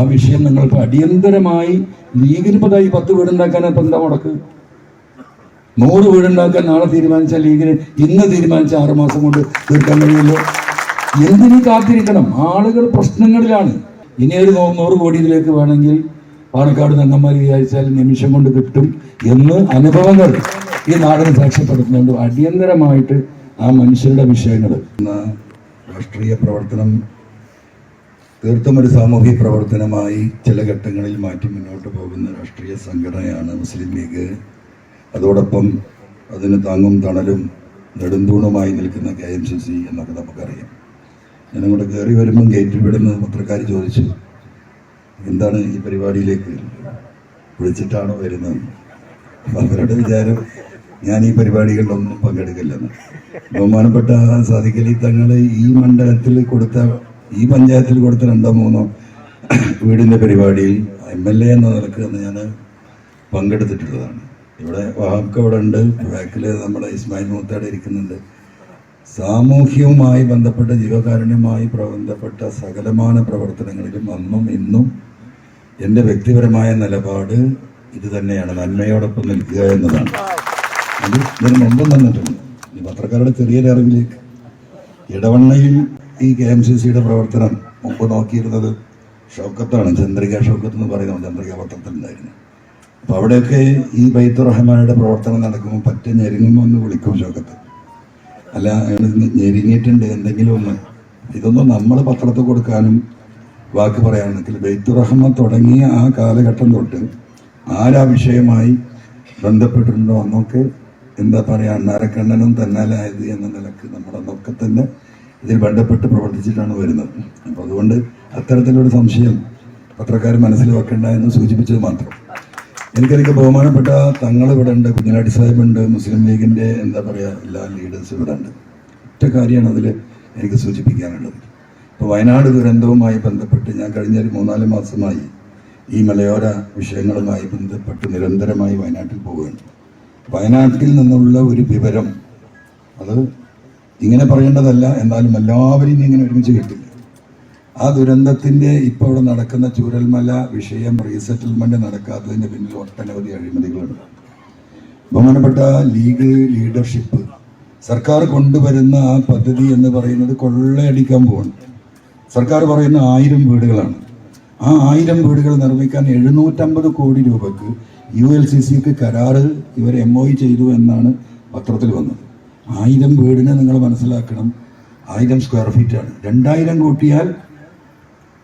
ആ വിഷയം നിങ്ങൾക്ക് അടിയന്തരമായി ലീഗിന് പതായി പത്ത് വീടുണ്ടാക്കാൻ ഇപ്പൊ എന്താ മുടക്ക്? നൂറ് വീടുണ്ടാക്കാൻ നാളെ തീരുമാനിച്ച ലീഗിന് ഇന്ന് തീരുമാനിച്ച ആറു മാസം കൊണ്ട് തീർക്കാൻ കഴിയുമല്ലോ എന്തിനു കാത്തിരിക്കണം? ആളുകൾ പ്രശ്നങ്ങളിലാണ്. ഇനി ഒരു നൂറ് കോടിയിലേക്ക് വേണമെങ്കിൽ പാലക്കാട് നങ്ങന്മാർ വിചാരിച്ചാൽ നിമിഷം കൊണ്ട് കിട്ടും എന്ന് അനുഭവങ്ങൾ ഈ നാടിന് സാക്ഷ്യപ്പെടുത്തുന്നുണ്ട്. അടിയന്തരമായിട്ട് ആ മനുഷ്യരുടെ വിഷയങ്ങൾ. രാഷ്ട്രീയ പ്രവർത്തനം തീർത്തും ഒരു സാമൂഹ്യ പ്രവർത്തനമായി ചില ഘട്ടങ്ങളിൽ മാറ്റി മുന്നോട്ട് പോകുന്ന രാഷ്ട്രീയ സംഘടനയാണ് മുസ്ലിം ലീഗ്. അതോടൊപ്പം അതിന് താങ്ങും തണലും നെടുന്തൂണുമായി നിൽക്കുന്ന കെ എം സി സി എന്നൊക്കെ നമുക്കറിയാം. ഞാൻ ഇങ്ങോട്ട് കയറി വരുമ്പം ഗേറ്റിൽ വിടുന്ന പത്രക്കാർ ചോദിച്ചു എന്താണ് ഈ പരിപാടിയിലേക്ക് വിളിച്ചിട്ടാണോ വരുന്നത്? അവരുടെ വിചാരം ഞാൻ ഈ പരിപാടികളിലൊന്നും പങ്കെടുക്കില്ലെന്ന്. ബഹുമാനപ്പെട്ട സാധിക്കലി തങ്ങൾ ഈ മണ്ഡലത്തിൽ കൊടുത്ത ഈ പഞ്ചായത്തിൽ കൊടുത്ത രണ്ടോ മൂന്നോ വീടിന്റെ പരിപാടിയിൽ എം എൽ എ എന്ന നിലയ്ക്ക് അന്ന് ഞാൻ പങ്കെടുത്തിട്ടുള്ളതാണ്. ഇവിടെ വഹാബ്ക്ക് അവിടെ ഉണ്ട്. ബാക്കിൽ നമ്മുടെ ഇസ്മായിൽ മൂത്താടെ ഇരിക്കുന്നുണ്ട്. സാമൂഹ്യവുമായി ബന്ധപ്പെട്ട ജീവകാരുണ്യവുമായി ബന്ധപ്പെട്ട സകലമാന പ്രവർത്തനങ്ങളിലും അന്നും ഇന്നും എന്റെ വ്യക്തിപരമായ നിലപാട് ഇത് തന്നെയാണ്. നന്മയോടൊപ്പം നിൽക്കുക എന്നതാണ്. അത് ഇതിന് മുമ്പും തന്നിട്ടുണ്ട്. പത്രക്കാരുടെ ചെറിയൊരു അറിവിലേക്ക്. ഇടവണ്ണയിൽ ഈ കെ എം സി സിയുടെ പ്രവർത്തനം മുമ്പ് നോക്കിയിരുന്നത് ഷൗക്കത്താണ് ചന്ദ്രിക ഷൗക്കത്ത് എന്ന് പറയുന്നത് ചന്ദ്രിക പത്രത്തിലുണ്ടായിരുന്നു. അപ്പോൾ അവിടെയൊക്കെ ഈ ബൈത്തു റഹ്മാനുടെ പ്രവർത്തനം നടക്കുമ്പോൾ പറ്റ ഞെരുങ്ങുമ്പോൾ ഒന്ന് വിളിക്കും ഷൗക്കത്ത്. അല്ല ഞെരുങ്ങിയിട്ടുണ്ട് എന്തെങ്കിലും ഒന്ന്. ഇതൊന്നും നമ്മൾ പത്രത്തിൽ കൊടുക്കാനും വാക്ക് പറയാണെങ്കിൽ ബൈത്തു റഹ്മാൻ തുടങ്ങിയ ആ കാലഘട്ടം തൊട്ട് ആരാ വിഷയമായി ബന്ധപ്പെട്ടിട്ടുണ്ടോ അന്നൊക്കെ എന്താ പറയുക അണ്ണാരക്കണ്ണനും തന്നാലായത് എന്ന നിലയ്ക്ക് നമ്മളന്നൊക്കെ തന്നെ ഇതിൽ ബന്ധപ്പെട്ട് പ്രവർത്തിച്ചിട്ടാണ് വരുന്നത്. അപ്പോൾ അതുകൊണ്ട് അത്തരത്തിലൊരു സംശയം പത്രക്കാർ മനസ്സിൽ വെക്കേണ്ട എന്ന് സൂചിപ്പിച്ചത് മാത്രം. എനിക്കെനിക്ക് ബഹുമാനപ്പെട്ട തങ്ങൾ ഇവിടെ ഉണ്ട് കുഞ്ഞിലാടി സാഹിബുണ്ട് മുസ്ലിം ലീഗിന്റെ എന്താ പറയുക എല്ലാ ലീഡേഴ്സും ഇവിടെ ഉണ്ട്. ഒറ്റ കാര്യമാണ് അതിൽ എനിക്ക് സൂചിപ്പിക്കാനുള്ളത്. ഇപ്പോൾ വയനാട് ദുരന്തവുമായി ബന്ധപ്പെട്ട് ഞാൻ കഴിഞ്ഞ ഒരു മൂന്നാൽ മാസമായി ഈ മലയോര വിഷയങ്ങളുമായി ബന്ധപ്പെട്ട് നിരന്തരമായി വയനാട്ടിൽ പോവുകയാണ്. വയനാട്ടിൽ നിന്നുള്ള ഒരു വിവരം അത് ഇങ്ങനെ പറയേണ്ടതല്ല. എന്നാലും എല്ലാവരെയും ഇങ്ങനെ ഒരുമിച്ച് കിട്ടില്ല. ആ ദുരന്തത്തിന്റെ ഇപ്പോൾ ഇവിടെ നടക്കുന്ന ചൂരൽമല വിഷയം റീസെറ്റിൽമെന്റ് നടക്കാത്തതിന്റെ പിന്നിൽ ഒട്ടനവധി അഴിമതികളുണ്ട്. ബഹുമാനപ്പെട്ട ലീഗ് ലീഡർഷിപ്പ് സർക്കാർ കൊണ്ടുവരുന്ന ആ പദ്ധതി എന്ന് പറയുന്നത് കൊള്ളയടിക്കാൻ പോവാണ്. സർക്കാർ പറയുന്ന ആയിരം വീടുകളാണ്. ആ ആയിരം വീടുകൾ നിർമ്മിക്കാൻ എഴുന്നൂറ്റമ്പത് കോടി രൂപക്ക് യു എൽ സി സിക്ക് കരാറ് ഇവർ എം ഒ ചെയ്തു എന്നാണ് പത്രത്തിൽ വന്നത്. ആയിരം വീടിനെ നിങ്ങൾ മനസ്സിലാക്കണം. ആയിരം സ്ക്വയർ ഫീറ്റ് ആണ്. രണ്ടായിരം കൂട്ടിയാൽ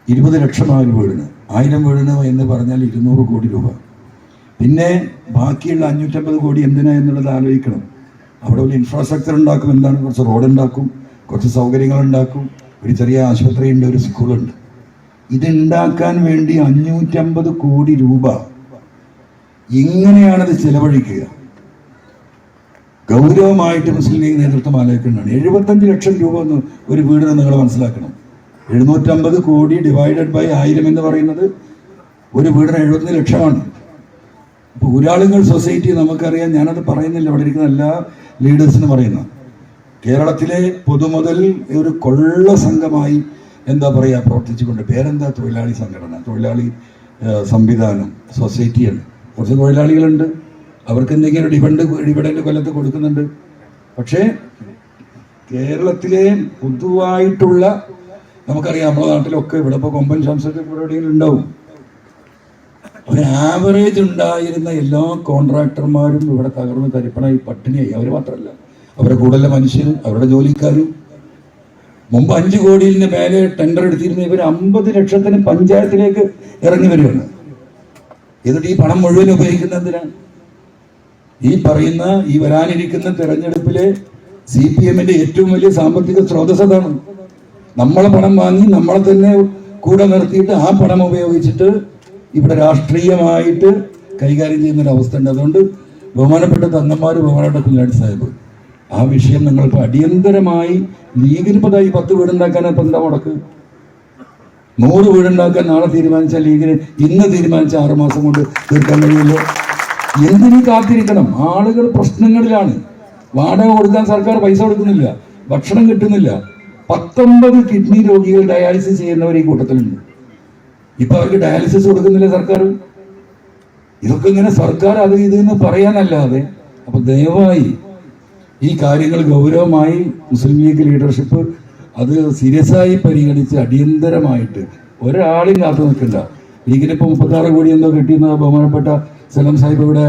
ഇരുപത് ലക്ഷമാണ് വീടിന്. ആയിരം വീടിന് എന്ന് പറഞ്ഞാൽ ഇരുന്നൂറ് കോടി രൂപ. പിന്നെ ബാക്കിയുള്ള അഞ്ഞൂറ്റമ്പത് കോടി എന്തിനാ എന്നുള്ളത് ആലോചിക്കണം. അവിടെ ഒരു ഇൻഫ്രാസ്ട്രക്ചർ ഉണ്ടാക്കും. എന്താണ്? കുറച്ച് റോഡ് ഉണ്ടാക്കും. കുറച്ച് സൗകര്യങ്ങൾ ഉണ്ടാക്കും. ഒരു ചെറിയ ആശുപത്രി ഉണ്ട് ഒരു സ്കൂളുണ്ട് ഇതുണ്ടാക്കാൻ വേണ്ടി അഞ്ഞൂറ്റമ്പത് കോടി രൂപ. എങ്ങനെയാണത് ചെലവഴിക്കുക. ഗൗരവമായിട്ട് മുസ്ലിം ലീഗ് നേതൃത്വം ആലോചിക്കുന്നതാണ് എഴുപത്തഞ്ച് ലക്ഷം രൂപ ഒന്ന് ഒരു വീടിന് നിങ്ങൾ മനസ്സിലാക്കണം. എഴുന്നൂറ്റമ്പത് കോടി ഡിവൈഡഡ് ബൈ ആയിരം എന്ന് പറയുന്നത് ഒരു വീടിന് എഴുപത്തഞ്ച് ലക്ഷമാണ്. അപ്പോൾ ഊരാളുങ്ങൾ സൊസൈറ്റി നമുക്കറിയാം ഞാനത് പറയുന്നില്ല അവിടെ ഇരിക്കുന്ന എല്ലാ ലീഡേഴ്സിനും പറയുന്ന. കേരളത്തിലെ പൊതുമുതൽ ഒരു കൊള്ള സംഘമായി എന്താ പറയുക പ്രവർത്തിച്ചുകൊണ്ട് പേരെന്താ? തൊഴിലാളി സംഘടന തൊഴിലാളി സംവിധാനം സൊസൈറ്റിയാണ് കുറച്ച് തൊഴിലാളികളുണ്ട്. അവർക്ക് എന്തെങ്കിലും ഡിഫണ്ട് ഡിവിഡൻഡ് കൊല്ലത്ത് കൊടുക്കുന്നുണ്ട്. പക്ഷേ കേരളത്തിലെ പൊതുവായിട്ടുള്ള നമുക്കറിയാം നമ്മുടെ നാട്ടിലൊക്കെ ഇവിടെ ഇപ്പോൾ കൊമ്പൻ ഇവിടെ എവിടെയെങ്കിലും ഉണ്ടാവും. ഒരു ആവറേജ് ഉണ്ടായിരുന്ന എല്ലാ കോൺട്രാക്ടർമാരും ഇവിടെ തകർന്ന് തരിപ്പണായി പട്ടിണിയായി. അവർ മാത്രമല്ല അവരുടെ കൂടുതലുള്ള മനുഷ്യരും അവരുടെ ജോലിക്കാരും. മുമ്പ് അഞ്ച് കോടിയിന് മേലെ ടെൻഡർ എടുത്തിരുന്ന ഇവർ അമ്പത് ലക്ഷത്തിന് പഞ്ചായത്തിലേക്ക് ഇറങ്ങി വരുവാണ് എന്നിട്ട് ഈ പണം മുഴുവൻ ഉപയോഗിക്കുന്നത് എന്തിനാണ്? ഈ പറയുന്ന ഈ വരാനിരിക്കുന്ന തെരഞ്ഞെടുപ്പിലെ സി പി എമ്മിന്റെ ഏറ്റവും വലിയ സാമ്പത്തിക സ്രോതസ് അതാണ്. നമ്മളെ പണം വാങ്ങി നമ്മളെ തന്നെ കൂടെ നിർത്തിയിട്ട് ആ പണം ഉപയോഗിച്ചിട്ട് ഇവിടെ രാഷ്ട്രീയമായിട്ട് കൈകാര്യം ചെയ്യുന്ന ഒരു അവസ്ഥ ഉണ്ട്. അതുകൊണ്ട് ബഹുമാനപ്പെട്ട തങ്ങന്മാർ ബഹുമാനപ്പെട്ട കുഞ്ഞാടി സാഹിബ് ആ വിഷയം നിങ്ങൾക്ക് അടിയന്തരമായി ലീഗിന് പതായി പത്ത് വീടുണ്ടാക്കാൻ ഇപ്പം എന്താ മുടക്ക് നൂറ് വീടുണ്ടാക്കാൻ നാളെ തീരുമാനിച്ച ലീഗിന് ഇന്ന് തീരുമാനിച്ച ആറുമാസം കൊണ്ട് തീർക്കാൻ കഴിയുമല്ലോ എന്തിനു കാത്തിരിക്കണം? ആളുകൾ പ്രശ്നങ്ങളിലാണ്. വാടക കൊടുക്കാൻ സർക്കാർ പൈസ കൊടുക്കുന്നില്ല. ഭക്ഷണം കിട്ടുന്നില്ല. പത്തൊമ്പത് കിഡ്നി രോഗികൾ ഡയാലിസിസ് ചെയ്യുന്നവർ ഈ കൂട്ടത്തിലുണ്ട്. ഇപ്പൊ അവർക്ക് ഡയാലിസിസ് കൊടുക്കുന്നില്ല സർക്കാർ? ഇതൊക്കെ ഇങ്ങനെ സർക്കാർ അത് ഇത് എന്ന് പറയാനല്ലാതെ അപ്പൊ ദയവായി ഈ കാര്യങ്ങൾ ഗൗരവമായി മുസ്ലിം ലീഗ് ലീഡർഷിപ്പ് അത് സീരിയസ് ആയി പരിഗണിച്ച് അടിയന്തരമായിട്ട് ഒരാളെയും കാത്തു നിൽക്കണ്ട. ലീഗിന് ഇപ്പൊ മുപ്പത്താറ് കോടി എന്തോ കിട്ടിയെന്ന് ബഹുമാനപ്പെട്ട സലം സാഹിബ് ഇവിടെ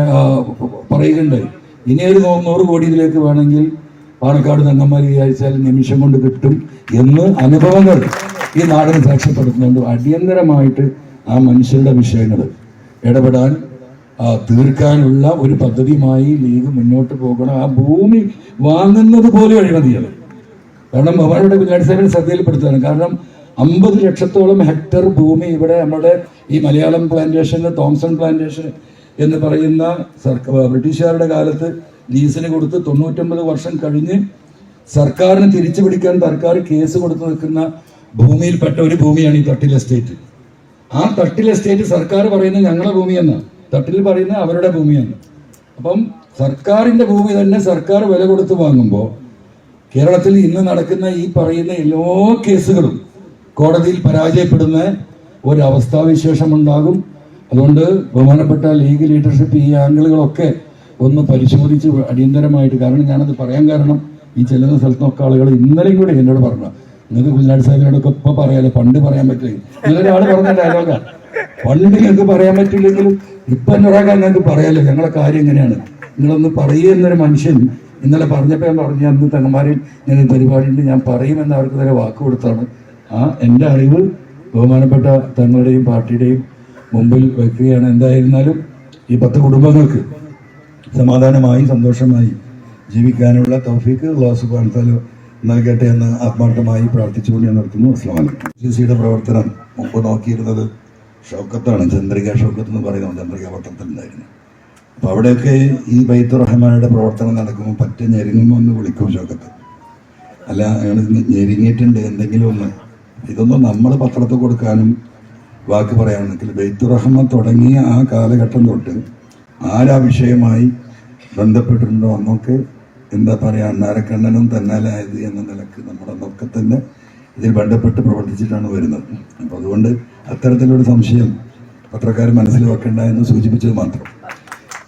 പറയുന്നുണ്ട് ഇനി ഒരു നൂറ് കോടി ഇതിലേക്ക് വേണമെങ്കിൽ പാണക്കാട് തങ്ങന്മാർ വിചാരിച്ചാൽ നിമിഷം കൊണ്ട് കിട്ടും എന്ന് അനുഭവങ്ങൾ ഈ നാടിന് സാക്ഷ്യപ്പെടുത്തുന്നുണ്ട്. അടിയന്തരമായിട്ട് ആ മനുഷ്യരുടെ വിഷയങ്ങൾ ഇടപെടാൻ തീർക്കാനുള്ള ഒരു പദ്ധതിയുമായി ലീഗ് മുന്നോട്ട് പോകണം. ആ ഭൂമി വാങ്ങുന്നത് പോലെ അഴിമതിയാണ്. കാരണം അവരുടെ വിചാരിച്ചാലും ശ്രദ്ധയിൽപ്പെടുത്തുകയാണ്. കാരണം അമ്പത് ലക്ഷത്തോളം ഹെക്ടർ ഭൂമി ഇവിടെ നമ്മുടെ ഈ മലയാളം പ്ലാന്റേഷന് തോംസൺ പ്ലാന്റേഷൻ എന്ന് പറയുന്ന സർക്കാർ ബ്രിട്ടീഷുകാരുടെ കാലത്ത് ലീസിന് കൊടുത്ത് തൊണ്ണൂറ്റൊമ്പത് വർഷം കഴിഞ്ഞ് സർക്കാരിന് തിരിച്ചു പിടിക്കാൻ സർക്കാർ കേസ് കൊടുത്തു നിൽക്കുന്ന ഭൂമിയിൽപ്പെട്ട ഒരു ഭൂമിയാണ് ഈ തട്ടിൽ എസ്റ്റേറ്റ്. ആ തട്ടിൽ എസ്റ്റേറ്റ് സർക്കാർ പറയുന്നത് ഞങ്ങളുടെ ഭൂമിയെന്ന്. തട്ടിൽ പറയുന്നത് അവരുടെ ഭൂമിയെന്ന്. അപ്പം സർക്കാരിന്റെ ഭൂമി തന്നെ സർക്കാർ വില കൊടുത്ത് വാങ്ങുമ്പോൾ കേരളത്തിൽ ഇന്ന് നടക്കുന്ന ഈ പറയുന്ന എല്ലാ കേസുകളും കോടതിയിൽ പരാജയപ്പെടുന്ന ഒരു അവസ്ഥാവിശേഷം ഉണ്ടാകും അതുകൊണ്ട് ബഹുമാനപ്പെട്ട ലീഗ് ലീഡർഷിപ്പ് ഈ ആംഗിളുകളൊക്കെ ഒന്ന് പരിശോധിച്ച് അടിയന്തരമായിട്ട് കാരണം ഞാനത് പറയാൻ കാരണം ഈ ചെല്ലുന്ന സ്ഥലത്തൊക്കെ ആളുകൾ ഇന്നലെയും കൂടി എന്നോട് പറഞ്ഞു. നിങ്ങൾക്ക് കുഞ്ഞാട് സാഹിബിനോടൊക്കെ ഇപ്പൊ പറയാലോ? പണ്ട് പറയാൻ പറ്റില്ല? ഇന്നലെ ഒരാൾ പറഞ്ഞ ഡയലോഗാണ് പണ്ട് നിങ്ങൾക്ക് പറയാൻ പറ്റില്ലെങ്കിലും ഇപ്പൊ എന്നൊരാൾക്ക് നിങ്ങൾക്ക് പറയാലോ? ഞങ്ങളെ കാര്യം എങ്ങനെയാണ്? നിങ്ങളൊന്ന് പറയുന്നൊരു മനുഷ്യൻ ഇന്നലെ പറഞ്ഞപ്പോൾ ഞാൻ പറഞ്ഞു അന്ന് തങ്ങന്മാരിൽ ഞാൻ ഈ പരിപാടിയുണ്ട്. ഞാൻ പറയുമെന്ന് അവർക്ക് തന്നെ വാക്ക് കൊടുത്താണ്. ആ എന്റെ അറിവ് ബഹുമാനപ്പെട്ട തങ്ങളുടെയും പാർട്ടിയുടെയും മുമ്പിൽ വയ്ക്കുകയാണ് എന്തായിരുന്നാലും ഈ പത്ത് കുടുംബങ്ങൾക്ക് സമാധാനമായി സന്തോഷമായി ജീവിക്കാനുള്ള തൗഫീക്ക് അള്ളാഹു തആല നൽകട്ടെ എന്ന് ആത്മാർത്ഥമായി പ്രാർത്ഥിച്ചുകൊണ്ട് ഞാൻ നിർത്തുന്നു. അസ്ലാം സി സിയുടെ പ്രവർത്തനം മുമ്പ് നോക്കിയിരുന്നത് ഷോക്കത്താണ്. ചന്ദ്രിക ഷോക്കത്ത് എന്ന് പറയുന്നത് ചന്ദ്രിക പട്ടണത്തിലുണ്ടായിരുന്നു അപ്പോൾ അവിടെയൊക്കെ ഈ ബൈത്തു റഹ്മാനയുടെ പ്രവർത്തനം നടക്കുമ്പോൾ പറ്റ ഞെരുങ്ങുമ്പോൾ ഒന്ന് വിളിക്കും ഷൗക്കത്ത്. അല്ല ഞങ്ങൾ ഞെരുങ്ങിയിട്ടുണ്ട്. എന്തെങ്കിലും ഒന്ന് ഇതൊന്നും നമ്മൾ പത്രത്തിൽ കൊടുക്കാനും വാക്ക് പറയുകയാണെങ്കിൽ ബൈത്തുറഹ്മ തുടങ്ങിയ ആ കാലഘട്ടം തൊട്ട് ആരാ വിഷയമായി ബന്ധപ്പെട്ടിട്ടുണ്ടോ അന്നൊക്കെ എന്താ പറയുക അണ്ണാരക്കണ്ണനും തന്നാലായത് എന്ന നിലയ്ക്ക് നമ്മുടെ അന്നൊക്കെ തന്നെ ഇതിൽ ബന്ധപ്പെട്ട് പ്രവർത്തിച്ചിട്ടാണ് വരുന്നത്. അപ്പോൾ അതുകൊണ്ട് അത്തരത്തിലൊരു സംശയം പത്രക്കാർ മനസ്സിൽ വെക്കണ്ട എന്ന് സൂചിപ്പിച്ചത് മാത്രം.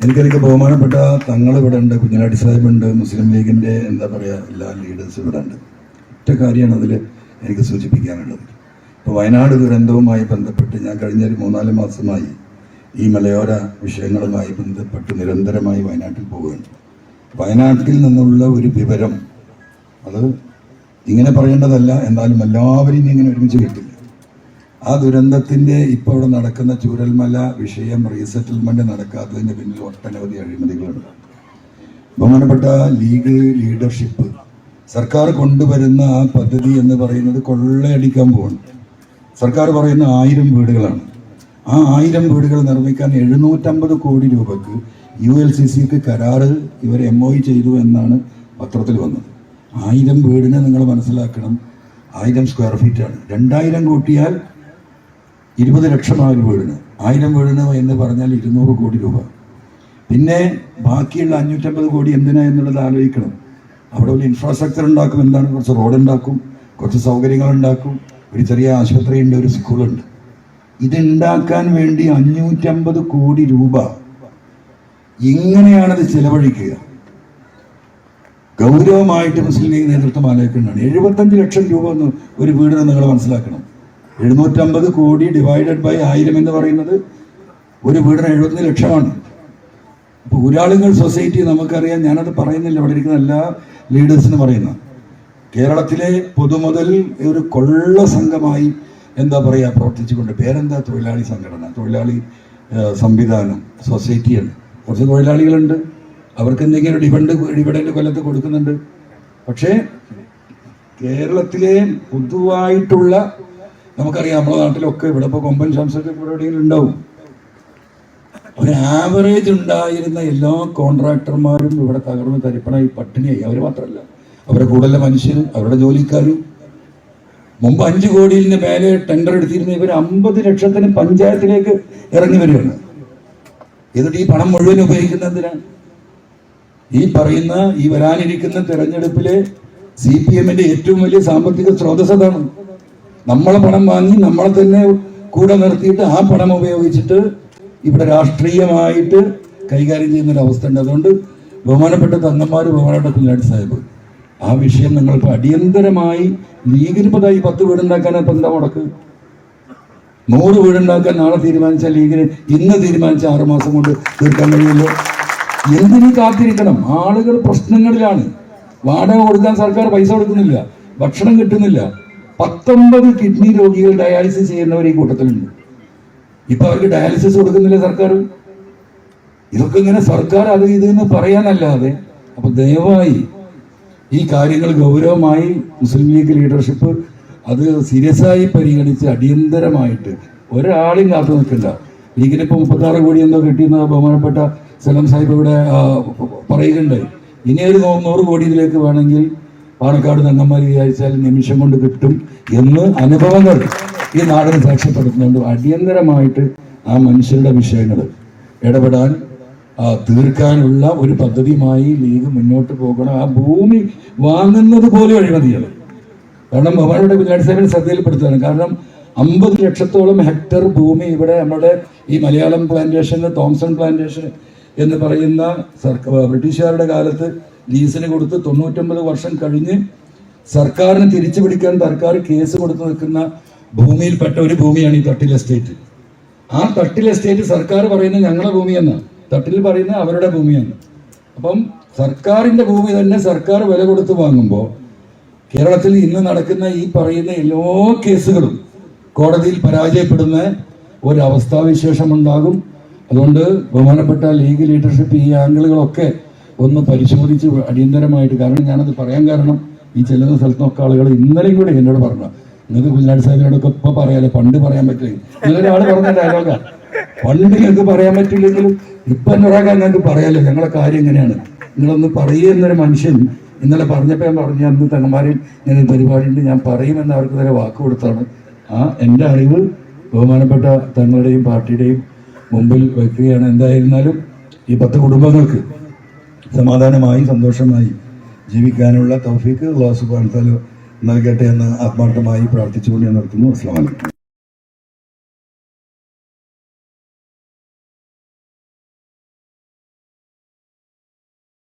എനിക്കതിലേക്ക് ബഹുമാനപ്പെട്ട തങ്ങൾ ഇവിടെ ഉണ്ട് കുഞ്ഞിനാടി സാഹിബ് ഉണ്ട് മുസ്ലിം ലീഗിന്റെ എന്താ പറയുക എല്ലാ ലീഡേഴ്സും ഇവിടെ ഉണ്ട്. ഒറ്റ കാര്യമാണ് അതിൽ എനിക്ക് സൂചിപ്പിക്കാനുള്ളത്. ഇപ്പോൾ വയനാട് ദുരന്തവുമായി ബന്ധപ്പെട്ട് ഞാൻ കഴിഞ്ഞ ഒരു മൂന്നാൽ മാസമായി ഈ മലയോര വിഷയങ്ങളുമായി ബന്ധപ്പെട്ട് നിരന്തരമായി വയനാട്ടിൽ പോവുകയാണ്. വയനാട്ടിൽ നിന്നുള്ള ഒരു വിവരം അത് ഇങ്ങനെ പറയേണ്ടതല്ല എന്നാലും എല്ലാവരെയും ഇങ്ങനെ ഒരുമിച്ച് കിട്ടില്ല. ആ ദുരന്തത്തിന്റെ ഇപ്പോൾ ഇവിടെ നടക്കുന്ന ചൂരൽമല വിഷയം റീസെറ്റിൽമെന്റ് നടക്കാത്തതിന്റെ പിന്നിൽ ഒട്ടനവധി അഴിമതികളുണ്ട്. ബഹുമാനപ്പെട്ട ലീഗ് ലീഡർഷിപ്പ് സർക്കാർ കൊണ്ടുവരുന്ന ആ പദ്ധതി എന്ന് പറയുന്നത് കൊള്ളയടിക്കാൻ പോവാണ്. സർക്കാർ പറയുന്ന ആയിരം വീടുകളാണ്. ആ ആയിരം വീടുകൾ നിർമ്മിക്കാൻ എഴുന്നൂറ്റമ്പത് കോടി രൂപക്ക് യു എൽ സി സിക്ക് കരാറ് ഇവർ എം ഒ ചെയ്തു എന്നാണ് പത്രത്തിൽ വന്നത്. ആയിരം വീടിനെ നിങ്ങൾ മനസ്സിലാക്കണം. ആയിരം സ്ക്വയർ ഫീറ്റ് ആണ്. രണ്ടായിരം കൂട്ടിയാൽ ഇരുപത് ലക്ഷമാകും വീടിന്. ആയിരം വീടിന് എന്ന് പറഞ്ഞാൽ ഇരുന്നൂറ് കോടി രൂപ. പിന്നെ ബാക്കിയുള്ള അഞ്ഞൂറ്റമ്പത് കോടി എന്തിനാ എന്നുള്ളത് ആലോചിക്കണം. അവിടെ ഒരു ഇൻഫ്രാസ്ട്രക്ചർ ഉണ്ടാക്കും. എന്താണ് കുറച്ച് റോഡ് ഉണ്ടാക്കും. കുറച്ച് സൗകര്യങ്ങൾ ഉണ്ടാക്കും. ഒരു ചെറിയ ആശുപത്രിയുണ്ട് ഒരു സ്കൂളുണ്ട്. ഇതുണ്ടാക്കാൻ വേണ്ടി അഞ്ഞൂറ്റമ്പത് കോടി രൂപ. ഇങ്ങനെയാണത് ചെലവഴിക്കുക. ഗൗരവമായിട്ട് മുസ്ലിം ലീഗ് നേതൃത്വം ആലോചിക്കുന്നതാണ് എഴുപത്തഞ്ച് ലക്ഷം രൂപ ഒന്ന് ഒരു വീടിന് നിങ്ങൾ മനസ്സിലാക്കണം. എഴുന്നൂറ്റമ്പത് കോടി ഡിവൈഡഡ് ബൈ ആയിരം എന്ന് പറയുന്നത് ഒരു വീടിന് എഴുപത്തഞ്ച് ലക്ഷമാണ്. അപ്പോൾ ഒരാളുകൾ സൊസൈറ്റി നമുക്കറിയാം ഞാനത് പറയുന്നില്ല ഇവിടെ ഇരിക്കുന്ന എല്ലാ ലീഡേഴ്സിനും പറയുന്ന കേരളത്തിലെ പൊതുമുതൽ ഒരു കൊള്ള സംഘമായി എന്താ പറയുക പ്രവർത്തിച്ചുകൊണ്ട് പേരെന്താ? തൊഴിലാളി സംഘടന തൊഴിലാളി സംവിധാനം സൊസൈറ്റിയാണ് കുറച്ച് തൊഴിലാളികളുണ്ട്. അവർക്ക് എന്തെങ്കിലും ഡിവണ്ട് ഡിവിഡൻഡ് കൊല്ലത്ത് കൊടുക്കുന്നുണ്ട്. പക്ഷേ കേരളത്തിലെ പൊതുവായിട്ടുള്ള നമുക്കറിയാം നമ്മുടെ നാട്ടിലൊക്കെ ഇവിടെ ഇപ്പോൾ കൊമ്പൻ ശംസൊക്കെ എവിടെയെങ്കിലും ഉണ്ടാവും. ഒരു ആവറേജ് ഉണ്ടായിരുന്ന എല്ലാ കോൺട്രാക്ടർമാരും ഇവിടെ തകർന്ന് തരിപ്പണായി പട്ടിണിയായി. അവർ മാത്രമല്ല അവരുടെ കൂടുതലെ മനുഷ്യരും അവരുടെ ജോലിക്കാരും. മുമ്പ് അഞ്ച് കോടിയിലിന് മേലെ ടെൻഡർ എടുത്തിരുന്ന ഇവർ അമ്പത് ലക്ഷത്തിന് പഞ്ചായത്തിലേക്ക് ഇറങ്ങി വരികയാണ്. എന്നിട്ട് ഈ പണം മുഴുവൻ ഉപയോഗിക്കുന്നത് എന്തിനാണ്? ഈ പറയുന്ന ഈ വരാനിരിക്കുന്ന തെരഞ്ഞെടുപ്പിലെ സി പി എമ്മിന്റെ ഏറ്റവും വലിയ സാമ്പത്തിക സ്രോതസ് അതാണ്. നമ്മളെ പണം വാങ്ങി നമ്മളെ തന്നെ കൂടെ നിർത്തിയിട്ട് ആ പണം ഉപയോഗിച്ചിട്ട് ഇവിടെ രാഷ്ട്രീയമായിട്ട് കൈകാര്യം ചെയ്യുന്ന ഒരു അവസ്ഥ ഉണ്ട്. അതുകൊണ്ട് ബഹുമാനപ്പെട്ട തങ്ങന്മാർ ബഹുമാനപ്പെട്ട കുഞ്ഞാടി സാഹിബ് ആ വിഷയം നിങ്ങൾക്ക് അടിയന്തരമായി ലീഗിന് ഇപ്പോൾ ദാ ഈ പത്ത് വീടുണ്ടാക്കാൻ ഇപ്പം എന്താ മുടക്ക്? നൂറ് വീടുണ്ടാക്കാൻ നാളെ തീരുമാനിച്ച ലീഗിന് ഇന്ന് തീരുമാനിച്ച ആറ് മാസം കൊണ്ട് തീർക്കാൻ കഴിയുമല്ലോ എന്തിനു കാത്തിരിക്കണം? ആളുകൾ പ്രശ്നങ്ങളിലാണ്. വാടക കൊടുക്കാൻ സർക്കാർ പൈസ കൊടുക്കുന്നില്ല. ഭക്ഷണം കിട്ടുന്നില്ല. പത്തൊമ്പത് കിഡ്നി രോഗികൾ ഡയാലിസിസ് ചെയ്യുന്നവർ ഈ കൂട്ടത്തിലുണ്ട്. ഇപ്പൊ അവർക്ക് ഡയാലിസിസ് കൊടുക്കുന്നില്ല സർക്കാർ? ഇതൊക്കെ ഇങ്ങനെ സർക്കാർ അത് ഇത് എന്ന് പറയാനല്ലാതെ അപ്പൊ ദയവായി ഈ കാര്യങ്ങൾ ഗൗരവമായി മുസ്ലിം ലീഗ് ലീഡർഷിപ്പ് അത് സീരിയസ് ആയി പരിഗണിച്ച് അടിയന്തരമായിട്ട് ഒരാളും കാത്തു നിൽക്കില്ല ലീഗിന് ഇപ്പോൾ മുപ്പത്താറ് കോടി എന്തോ കിട്ടിയെന്ന് ബഹുമാനപ്പെട്ട സലം സാഹിബ് ഇവിടെ പറയുകയുണ്ടായി ഇനി ഒരു നൂറ് കോടിയിലേക്ക് വേണമെങ്കിൽ പാണക്കാട് തങ്ങന്മാർ വിചാരിച്ചാൽ നിമിഷം കൊണ്ട് കിട്ടും എന്ന് അനുഭവങ്ങൾ ഈ നാടിന് സാക്ഷ്യപ്പെടുത്തുന്നുണ്ട്. അടിയന്തരമായിട്ട് ആ മനുഷ്യരുടെ വിഷയങ്ങൾ ഇടപെടാൻ തീർക്കാനുള്ള ഒരു പദ്ധതിയുമായി ലീഗ് മുന്നോട്ട് പോകണം. ആ ഭൂമി വാങ്ങുന്നത് പോലെ അഴിമതിയാണ്. കാരണം അവരുടെ കുഞ്ഞാടി സാഹിബിനെ ശ്രദ്ധയിൽപ്പെടുത്തുകയാണ്. കാരണം അമ്പത് ലക്ഷത്തോളം ഹെക്ടർ ഭൂമി ഇവിടെ നമ്മുടെ ഈ മലയാളം പ്ലാന്റേഷൻ തോംസൺ പ്ലാന്റേഷൻ എന്ന് പറയുന്ന സർക്കാർ ബ്രിട്ടീഷുകാരുടെ കാലത്ത് ലീസിന് കൊടുത്ത് തൊണ്ണൂറ്റൊമ്പത് വർഷം കഴിഞ്ഞ് സർക്കാരിന് തിരിച്ചു പിടിക്കാൻ സർക്കാർ കേസ് കൊടുത്തു നിൽക്കുന്ന ഭൂമിയിൽപ്പെട്ട ഒരു ഭൂമിയാണ് ഈ തട്ടിൽ എസ്റ്റേറ്റ് ആ തട്ടിൽ എസ്റ്റേറ്റ് സർക്കാർ പറയുന്നത് ഞങ്ങളുടെ ഭൂമിയെന്ന് തട്ടിൽ പറയുന്നത് അവരുടെ ഭൂമിയാണ്. അപ്പം സർക്കാരിന്റെ ഭൂമി തന്നെ സർക്കാർ വില കൊടുത്ത് വാങ്ങുമ്പോൾ കേരളത്തിൽ ഇന്ന് നടക്കുന്ന ഈ പറയുന്ന എല്ലാ കേസുകളും കോടതിയിൽ പരാജയപ്പെടുന്ന ഒരു അവസ്ഥാവിശേഷം ഉണ്ടാകും അതുകൊണ്ട് ബഹുമാനപ്പെട്ട ലീഗ് ലീഡർഷിപ്പ് ഈ ആംഗിളുകളൊക്കെ ഒന്ന് പരിശോധിച്ച് അടിയന്തരമായിട്ട് കാരണം ഞാനത് പറയാൻ കാരണം ഈ ചെല്ലുന്ന സ്ഥലത്തൊക്കെ ആളുകൾ ഇന്നലെയും കൂടെ എന്നോട് പറഞ്ഞു നിങ്ങൾക്ക് കുഞ്ഞാട് സാഹിബിനോടൊക്കെ ഇപ്പൊ പറയാലോ പണ്ട് പറയാൻ പറ്റില്ല? ഇന്നലെ ഒരാൾ പറഞ്ഞ ഡയലോഗാണ് പണ്ട് ഞങ്ങൾക്ക് പറയാൻ പറ്റില്ലെങ്കിലും ഇപ്പൊ എന്നൊരാക്കാൻ ഞങ്ങൾക്ക് പറയാലോ. ഞങ്ങളെ കാര്യം എങ്ങനെയാണ്? നിങ്ങളൊന്ന് പറയുന്നൊരു മനുഷ്യൻ ഇന്നലെ പറഞ്ഞപ്പോൾ ഞാൻ പറഞ്ഞു അന്ന് തങ്ങന്മാരെയും ഇങ്ങനെ പരിപാടിയുണ്ട് ഞാൻ പറയുമെന്ന് അവർക്ക് തന്നെ വാക്ക് കൊടുത്താണ്. ആ എന്റെ അറിവ് ബഹുമാനപ്പെട്ട തങ്ങളുടെയും പാർട്ടിയുടെയും മുമ്പിൽ വയ്ക്കുകയാണ്. എന്തായിരുന്നാലും ഈ പത്ത് കുടുംബങ്ങൾക്ക് സമാധാനമായി സന്തോഷമായി ജീവിക്കാനുള്ള തൗഫീക്ക് വ തആല നൽകട്ടെ എന്ന് ആത്മാർത്ഥമായി പ്രാർത്ഥിച്ചുകൊണ്ട് ഞാൻ നിർത്തുന്നു. അസ്ലാം വലൈക്കും